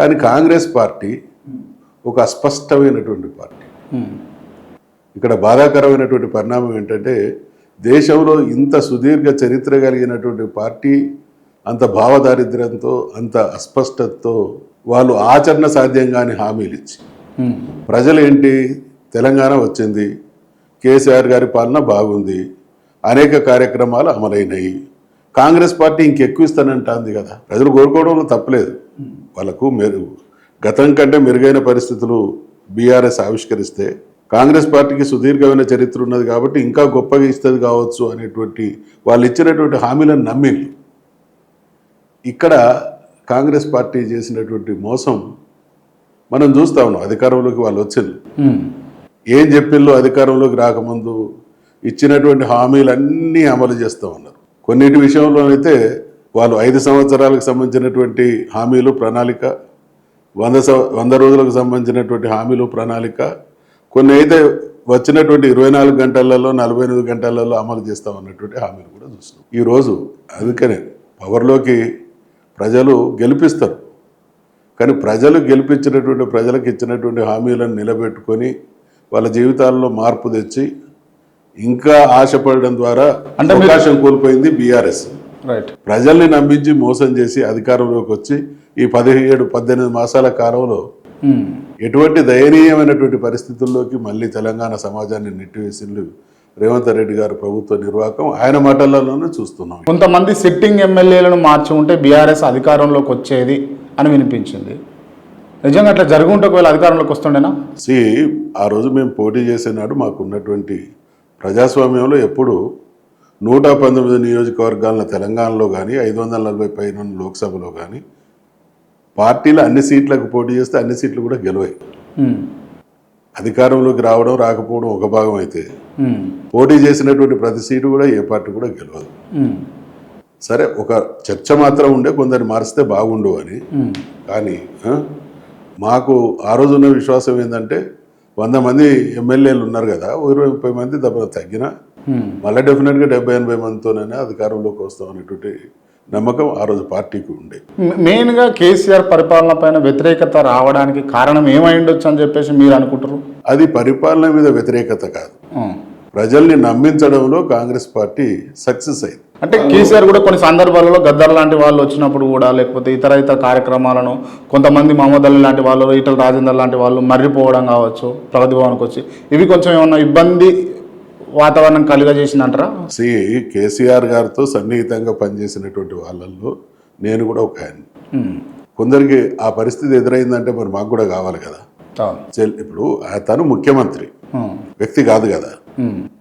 కానీ కాంగ్రెస్ పార్టీ ఒక అస్పష్టమైనటువంటి పార్టీ. ఇక్కడ బాధాకరమైనటువంటి పరిణామం ఏంటంటే దేశంలో ఇంత సుదీర్ఘ చరిత్ర కలిగినటువంటి పార్టీ అంత భావదారిద్ర్యంతో అంత అస్పష్టతతో వాళ్ళు ఆచరణ సాధ్యం కాని హామీలు ఇచ్చి. ఉమ్. ప్రజలు ఏంటి తెలంగాణ వచ్చింది. కేసీఆర్ గారి పాలన బాగుంది. అనేక కార్యక్రమాలు అమలైనాయి. కాంగ్రెస్ పార్టీ ఇంకెక్కువ ఇస్తానంటుంది కదా. ప్రజలు కోరుకోవడంలో తప్పలేదు. వాళ్ళకు మెరుగు గతం కంటే మెరుగైన పరిస్థితులు బీఆర్ఎస్ ఆవిష్కరిస్తే కాంగ్రెస్ పార్టీకి సుదీర్ఘమైన చరిత్ర ఉన్నది కాబట్టి ఇంకా గొప్పగా ఇస్తుంది కావచ్చు అనేటువంటి వాళ్ళు ఇచ్చినటువంటి హామీలను నమ్మిళ్ళు ఇక్కడ కాంగ్రెస్ పార్టీ చేసినటువంటి మోసం మనం చూస్తా ఉన్నాం అధికారంలోకి వాళ్ళు వచ్చింది. ఏం చెప్పిళ్ళు అధికారంలోకి రాకముందు? ఇచ్చినటువంటి హామీలన్నీ అమలు చేస్తూ ఉన్నారు. కొన్నిటి విషయంలోనైతే వాళ్ళు ఐదు సంవత్సరాలకు సంబంధించినటువంటి హామీలు ప్రణాళిక వంద వంద రోజులకు సంబంధించినటువంటి హామీలు ప్రణాళిక కొన్ని అయితే వచ్చినటువంటి ఇరవై నాలుగు గంటలలో నలభై ఎనిమిది గంటలలో అమలు చేస్తాం అన్నటువంటి హామీలు కూడా చూస్తున్నాం. ఈరోజు అందుకనే పవర్లోకి ప్రజలు గెలిపిస్తారు. కానీ ప్రజలు గెలిపించినటువంటి ప్రజలకు ఇచ్చినటువంటి హామీలను నిలబెట్టుకొని వాళ్ళ జీవితాల్లో మార్పు తెచ్చి ఇంకా ఆశపడడం ద్వారా అవకాశం కోల్పోయింది బీఆర్ఎస్. రైట్ ప్రజల్ని నమ్మించి మోసం చేసి అధికారంలోకి వచ్చి ఈ పదిహేడు పద్దెనిమిది మాసాల కాలంలో ఉమ్. ఎటువంటి దయనీయమైనటువంటి పరిస్థితుల్లోకి మళ్ళీ తెలంగాణ సమాజాన్ని నెట్టివేసిండు రేవంత్ రెడ్డి గారు ప్రభుత్వ నిర్వాహకం. ఆయన మాటలలోనే చూస్తున్నాం. కొంతమంది సిట్టింగ్ ఎమ్మెల్యేలను మార్చి ఉంటే బీఆర్ఎస్ అధికారంలోకి వచ్చేది అని వినిపించింది. నిజంగా అట్లా జరుగుంటే ఒకవేళ అధికారంలోకి వస్తుండేనా? సి ఆ రోజు మేము పోటీ చేసే నాడు మాకున్నటువంటి ప్రజాస్వామ్యంలో ఎప్పుడు నూట పంతొమ్మిది నియోజకవర్గాల తెలంగాణలో కానీ ఐదు వందల నలభై పైన లోక్సభలో కానీ పార్టీలు అన్ని సీట్లకు పోటీ చేస్తే అన్ని సీట్లు కూడా గెలవాయి. అధికారంలోకి రావడం రాకపోవడం ఒక భాగం అయితే. పోటీ చేసినటువంటి ప్రతి సీటు కూడా ఏ పార్టీ కూడా గెలవదు. సరే ఒక చర్చ మాత్రం ఉండే కొందరిని మారిస్తే బాగుండు అని. కానీ మాకు ఆ రోజు ఉన్న విశ్వాసం ఏంటంటే వంద మంది ఎమ్మెల్యేలు ఉన్నారు కదా ఇరవై ముప్పై మంది దెబ్బ తగ్గిన. మళ్ళీ డెఫినెట్గా డెబ్బై ఎనభై మందితోనైనా అధికారంలోకి వస్తాం అనేటువంటి నమ్మకం ఆ రోజు పార్టీకి ఉండే. మెయిన్గా కేసీఆర్ పరిపాలన పైన వ్యతిరేకత రావడానికి కారణం ఏమై ఉండొచ్చు అని చెప్పేసి మీరు అనుకుంటారు అది పరిపాలన మీద వ్యతిరేకత కాదు. ఉమ్. ప్రజల్ని నమ్మించడంలో కాంగ్రెస్ పార్టీ సక్సెస్ అయింది. అంటే కేసీఆర్ కూడా కొన్ని సందర్భాలలో గద్దర్ లాంటి వాళ్ళు వచ్చినప్పుడు కూడా లేకపోతే ఇతర ఇతర కార్యక్రమాలను కొంతమంది మహమ్మద్ అలీ లాంటి వాళ్ళు ఈటల రాజేందర్ లాంటి వాళ్ళు మర్రిపోవడం కావచ్చు ప్రగతి భవన్కి వచ్చి ఇవి కొంచెం ఏమన్నా ఇబ్బంది వాతావరణం కలుగజేసిందంటారా సి కేసీఆర్ గారితో సన్నిహితంగా పనిచేసినటువంటి వాళ్ళల్లో నేను కూడా ఒక ఆయన. కొందరికి ఆ పరిస్థితి ఎదురైందంటే మరి మాకు కూడా కావాలి కదా ఇప్పుడు ఆ తను ముఖ్యమంత్రి. వ్యక్తి కాదు కదా.